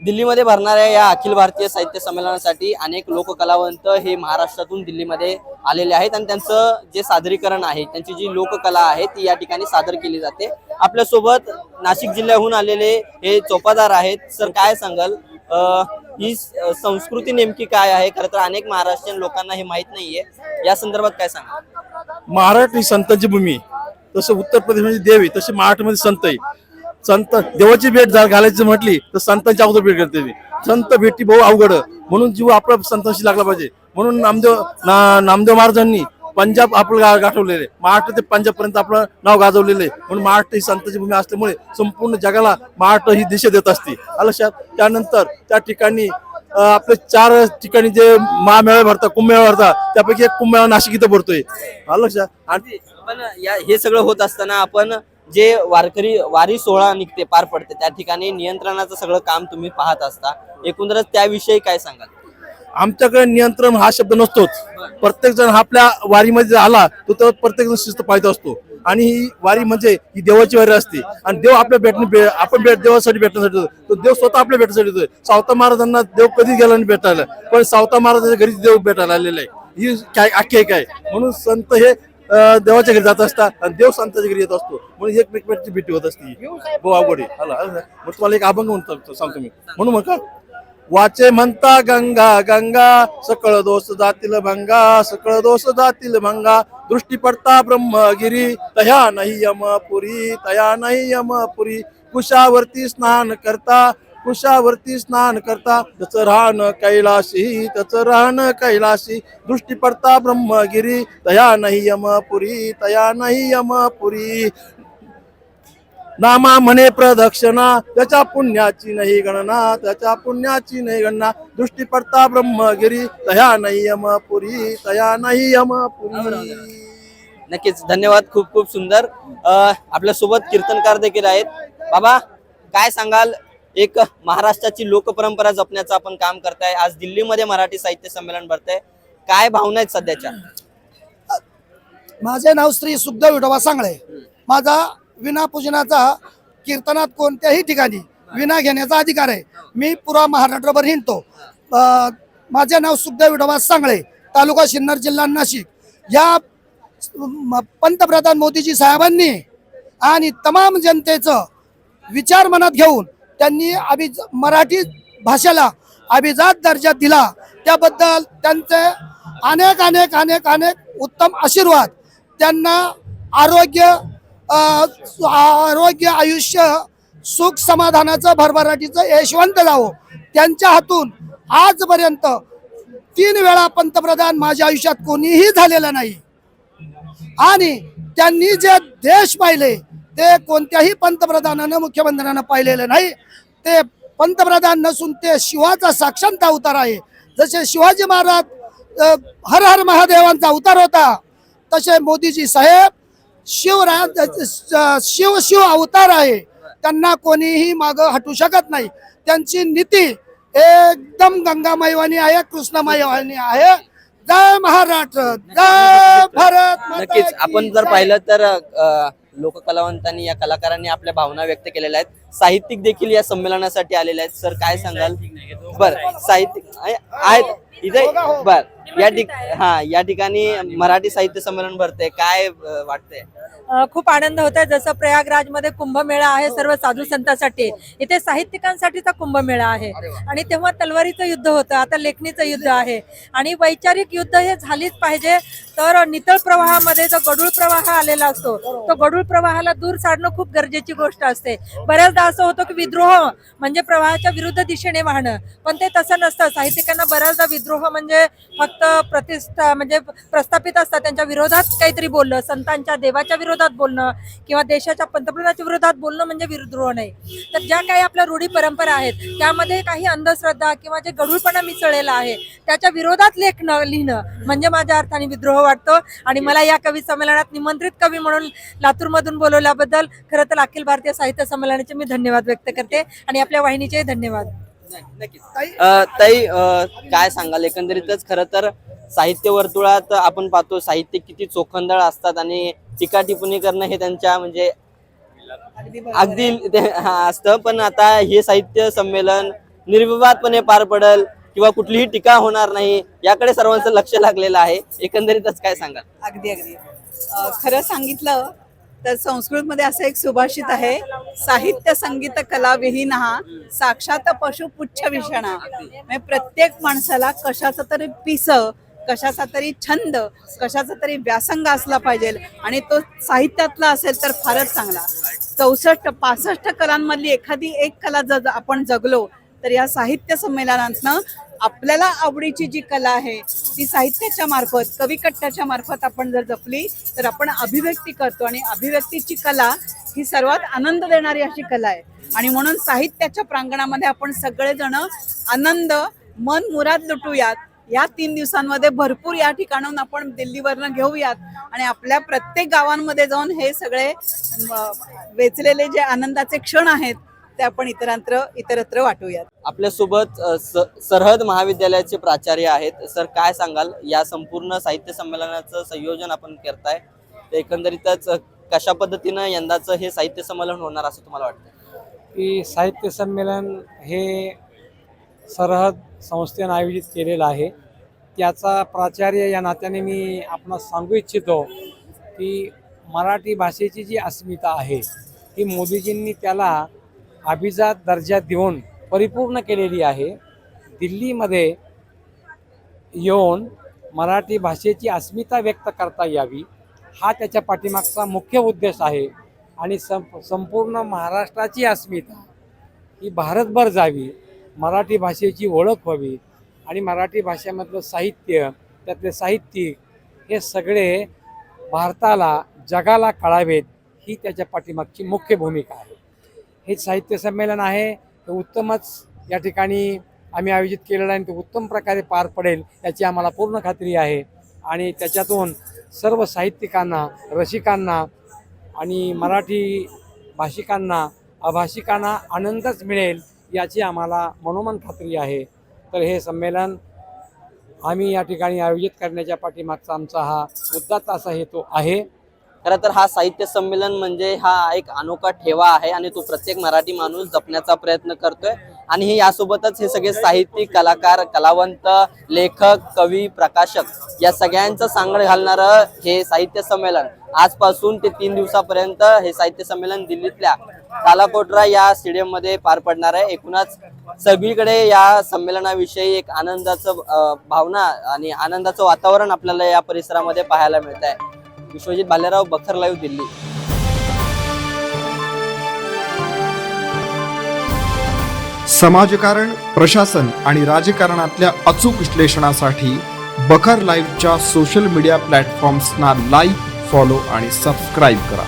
दिल्लीमध्ये भरणाऱ्या या अखिल भारतीय साहित्य संमेलनासाठी अनेक लोककलावंत हे महाराष्ट्रातून दिल्लीमध्ये आलेले आहेत आणि त्यांचं जे सादरीकरण आहे त्यांची जी लोककला आहे ती या ठिकाणी सादर केली जाते. आपल्यासोबत नाशिक जिल्ह्याहून आलेले हे चोपादार आहेत. सर काय सांगाल? ही संस्कृती नेमकी काय आहे? खरं तर अनेक महाराष्ट्रीयन लोकांना हे माहीत नाहीये. या संदर्भात काय सांगाल? महाराष्ट्र ही संतांची भूमी तसं उत्तर प्रदेशमध्ये म्हणजे देवी तसे महाराष्ट्रामध्ये संतही संत देवाची भेट घालायची म्हटली तर संतांच्या अगोदर भेट करते संत भेटी भाऊ अवघड. म्हणून जीव आपला संतांशी लागला पाहिजे. म्हणून नामदेव ना- नामदेव महाराजांनी पंजाब आपलं गा- गाठवलेलं. आहे महाराष्ट्र ते पंजाब पर्यंत आपलं नाव गाजवलेलं. आहे म्हणून महाराष्ट्र ही संतांची भूमी असल्यामुळे संपूर्ण जगाला महाराष्ट्र ही दिशा देत असते. आलं लक्षात त्यानंतर त्या ठिकाणी आपले चार ठिकाणी जे महामेळा भरतात कुंभमेळा भरतात त्यापैकी एक कुंभमेळा नाशिक इथं भरतोय. आलं लक्षात आणि पण या हे सगळं होत असताना आपण जे वारकरी वारी सोहळा निघते पार पडते त्या ठिकाणी नियंत्रणाचं सगळं काम तुम्ही पाहत असता. एकंदरच त्याविषयी काय सांगाल? आमच्याकडे नियंत्रण हा शब्द नसतोच. प्रत्येक जण आपल्या वारीमध्ये आला तो तर प्रत्येक जण शिस्त पाहिजे असतो. आणि ही वारी म्हणजे ही देवाची वारी असते. आणि देव आपल्या भेटणे आपण भेट देवासाठी भेटण्यासाठी येतो. तो देव स्वतः आपल्या भेटण्यासाठी येतोय. सावता महाराजांना देव कधी गेला नाही भेटायला. पण सावता महाराजांच्या घरी देव भेटायला आलेला आहे. ही काय आख्यायिका आहे. म्हणून संत हे देवाच्या घरी जात असता आणि देव संतांच्या घरी येत असतो. म्हणून एकमेकांची भेटी होत असते. हो अवघड आला, मग तुम्हाला एक अभंग म्हणतो सांगतो मी. म्हणून मग का? वाचे म्हणता गंगा गंगा सकळ दोष जातील भंगा सकळ दोष जातील भंगा. दृष्टी पडता ब्रह्मगिरी तया नाही यमपुरी तया नाही यमपुरी कुशावरती स्नान करता कुशावरती स्नान करता तच राहण कैलाशी तच राहण कैलाशी. दृष्टी पडता ब्रह्मगिरी तया नाही यमपुरी तया नाही यमपुरी नामा म्हणे प्रदक्षिणा त्याच्या पुण्याची नाही गणना त्याच्या पुण्याची नाही गणना. दृष्टी पडता ब्रह्मगिरी तया नाही यमपुरी तया नाही यमपुरी नक्कीच धन्यवाद खूप खूप सुंदर. आपल्यासोबत कीर्तनकार देखील आहेत. बाबा काय सांगाल? एक महाराष्ट्राची लोकपरंपरा जपण्याचं आपण काम करताय. आज दिल्लीमध्ये मराठी साहित्य संमेलन भरतंय. काय भावना आहेत सध्याच्या? माझे नाव श्री सुखदेव विठोबा सांगळे. माझा विना पूजनाचा कीर्तनात कोणत्याही ठिकाणी विना घेण्याचा अधिकार आहे. मी पुरा महाराष्ट्रभर हिंडतो. माझे नाव सुखदेव विठोबा सांगळे तालुका सिन्नर जिल्हा नाशिक. या पंतप्रधान मोदीजी साहेबांनी आणि तमाम जनतेचं विचार मनात घेऊन त्यांनी अभि मराठी भाषेला अभिजात दर्जा दिला. त्याबद्दल त्यांचे अनेक अनेक अनेक अनेक उत्तम आशीर्वाद त्यांना आरोग्य आरोग्य आयुष्य सुख समाधानाचं भरभराटीचं यशवंत जावं त्यांच्या हातून आजपर्यंत तीन वेळा पंतप्रधान माझ्या आयुष्यात कोणीही झालेलं नाही. आणि त्यांनी जे देश पाहिले ते कोणत्याही पंतप्रधानानं मुख्यमंत्र्यानं पाहिलेलं नाही. ते पंतप्रधान नसून ते शिवाचा साक्षांत अवतार आहे. जसे शिवाजी महाराज हर हर महादेवांचा अवतार होता तसे मोदीजी साहेब शिवराज शिव शिव अवतार आहे. त्यांना कोणीही माग हटू शकत नाही. त्यांची नीती एकदम गंगामयवानी आहे कृष्णमयवानी आहे. जय महाराष्ट्र जय भारत नक्कीच. आपण जर. पाहिलं तर अ, लोककलावंतांनी या कलाकारांनी आपल्या भावना व्यक्त केलेल्या आहेत. साहित्यिक देखील या संमेलनासाठी आलेले आहेत. सर काय सांगाल? बर साहित्यिक आहे- आहेत. इथे बर. या ठिक हा या ठिकाणी मराठी साहित्य संमेलन भरते काय वाटतंय? खूप आनंद होत आहे जसं प्रयागराजमध्ये कुंभमेळा आहे सर्व साधू संतांसाठी इथे साहित्यिकांसाठीचा कुंभमेळा आहे. आणि तेव्हा तलवारीचं युद्ध होतं. आता लेखणीचं युद्ध आहे. आणि वैचारिक युद्ध हे झालीच पाहिजे. तर नितळ प्रवाहामध्ये जो गडूळ प्रवाह आलेला असतो तो गडूळ प्रवाहाला दूर सारणं खूप गरजेची गोष्ट असते. बऱ्याचदा असं होतं की विद्रोह म्हणजे प्रवाहाच्या विरुद्ध दिशेने वाहणं पण ते तसं नसतं. साहित्यिकांना बऱ्याचदा विद्रोह म्हणजे फक्त प्रतिष्ठा म्हणजे प्रस्थापित असतात त्यांच्या विरोधात काहीतरी बोललं संतांच्या देवाच्या विरोधात बोलणं किंवा देशाच्या पंतप्रधानाच्या विरोधात बोलणं म्हणजे विद्रोह नाही. तर ज्या काही आपल्या रूढी परंपरा आहेत त्यामध्ये काही अंधश्रद्धा किंवा जे गढूळपणा मिसळलेला आहे त्याच्या विरोधात लेखणं लिहिणं म्हणजे माझ्या अर्थाने विद्रोह वाटतो. आणि मला या कवी संमेलनात निमंत्रित कवी म्हणून लातूरमधून बोलवल्याबद्दल खरं तर अखिल भारतीय साहित्य संमेलनाचे मी धन्यवाद व्यक्त करते. आणि आपल्या वाहिनीचे धन्यवाद. ताई? काय सांगाल? एकंदरीतच खरं तर साहित्य वर्तुळात आपण पाहतो साहित्य किती चोखंदळ असतात आणि टीका टिप्पणी करणं हे त्यांच्या म्हणजे अगदी हा असतं. पण आता हे साहित्य संमेलन निर्विवादपणे पार पडेल. किंवा कुठलीही टीका होणार नाही याकडे सर्वांचं लक्ष लागलेलं आहे. एकंदरीतच काय सांगाल? अगदी अगदी. खरं सांगितलं तर संस्कृतमध्ये असं एक सुभाषित आहे साहित्य संगीत कला विहीन हा साक्षात पशु पुच्छ विषणा म्हणजे प्रत्येक माणसाला कशाचा तरी पिस कशाचा तरी छंद कशाचा तरी व्यासंग असला पाहिजे आणि तो साहित्यातला असेल तर फारच चांगला. चौसष्ट पासष्ट कलांमधली एखादी एक कला जर आपण जगलो तर या साहित्य संमेलनातनं आपल्याला आवडीची जी कला आहे ती साहित्याच्या मार्फत कविकट्ट्याच्या मार्फत आपण जर जपली तर आपण अभिव्यक्ती करतो आणि अभिव्यक्तीची कला ही सर्वात आनंद देणारी अशी कला आहे. आणि म्हणून साहित्याच्या प्रांगणामध्ये आपण सगळेजण आनंद मन मुराद लुटूयात. या तीन दिवसांमध्ये भरपूर या ठिकाणाहून आपण दिल्लीवरनं घेऊयात. आणि आपल्या प्रत्येक गावांमध्ये जाऊन हे सगळे वेचलेले जे आनंदाचे क्षण आहेत ते आपण इतरांत्र इतरत्र वाटूयात. आपल्यासोबत सरहद महाविद्यालयाचे प्राचार्य आहेत. सर काय सांगाल? या संपूर्ण साहित्य संमेलनाचं संयोजन आपण करताय. तर एकंदरीतच कशा पद्धतीनं यंदाचं हे साहित्य संमेलन होणार असं तुम्हाला वाटतं की साहित्य संमेलन हे सरहद संस्थेनं आयोजित केलेलं आहे. त्याचा प्राचार्य या नात्याने मी आपणास सांगू इच्छितो की मराठी भाषेची जी अस्मिता आहे ही मोदीजींनी त्याला अभिजात दर्जा देऊन परिपूर्ण केलेली आहे. दिल्लीमध्ये येऊन मराठी भाषेची अस्मिता व्यक्त करता यावी हा त्याच्या पाठीमागचा मुख्य उद्देश आहे. आणि संप संपूर्ण महाराष्ट्राची अस्मिता ही भारतभर जावी मराठी भाषेची ओळख व्हावी. आणि मराठी भाषेमधलं साहित्य त्यातले साहित्यिक हे सगळे भारताला जगाला कळावेत ही त्याच्या पाठीमागची मुख्य भूमिका आहे. हे साहित्य संमेलन आहे. ते उत्तमच या ठिकाणी आम्ही आयोजित केलेलं आहे आणि ते उत्तम प्रकारे पार पडेल याची आम्हाला पूर्ण खात्री आहे. आणि त्याच्यातून सर्व साहित्यिकांना रसिकांना आणि मराठी भाषिकांना अभाषिकांना आनंदच मिळेल याची आम्हाला मनोमन खात्री आहे. तर हे संमेलन आम्ही या ठिकाणी आयोजित करण्याच्या पाठीमागचा आमचा हा मुद्दाच असा हेतू आहे. खरं तर हा साहित्य संमेलन म्हणजे हा एक अनोखा ठेवा आहे आणि तो प्रत्येक मराठी माणूस जपण्याचा प्रयत्न करतोय. आणि हे यासोबतच हे सगळे साहित्यिक कलाकार कलावंत लेखक कवी प्रकाशक या सगळ्यांचं सांगड घालणारं हे साहित्य संमेलन. आजपासून ते तीन दिवसापर्यंत हे साहित्य संमेलन दिल्लीतल्या कालाकोटरा या स्टेडियममध्ये पार पडणार आहे. एकूणच सगळीकडे या संमेलनाविषयी एक आनंदाचं भावना आणि आनंदाचं वातावरण आपल्याला या परिसरामध्ये पाहायला मिळत आहे विश्वजित भालेराव बखर लाईव्ह दिल्ली. समाजकारण प्रशासन आणि राजकारणातल्या अचूक विश्लेषणासाठी बखर लाईव्हच्या सोशल मीडिया प्लॅटफॉर्म्सना लाईक फॉलो आणि सबस्क्राईब करा.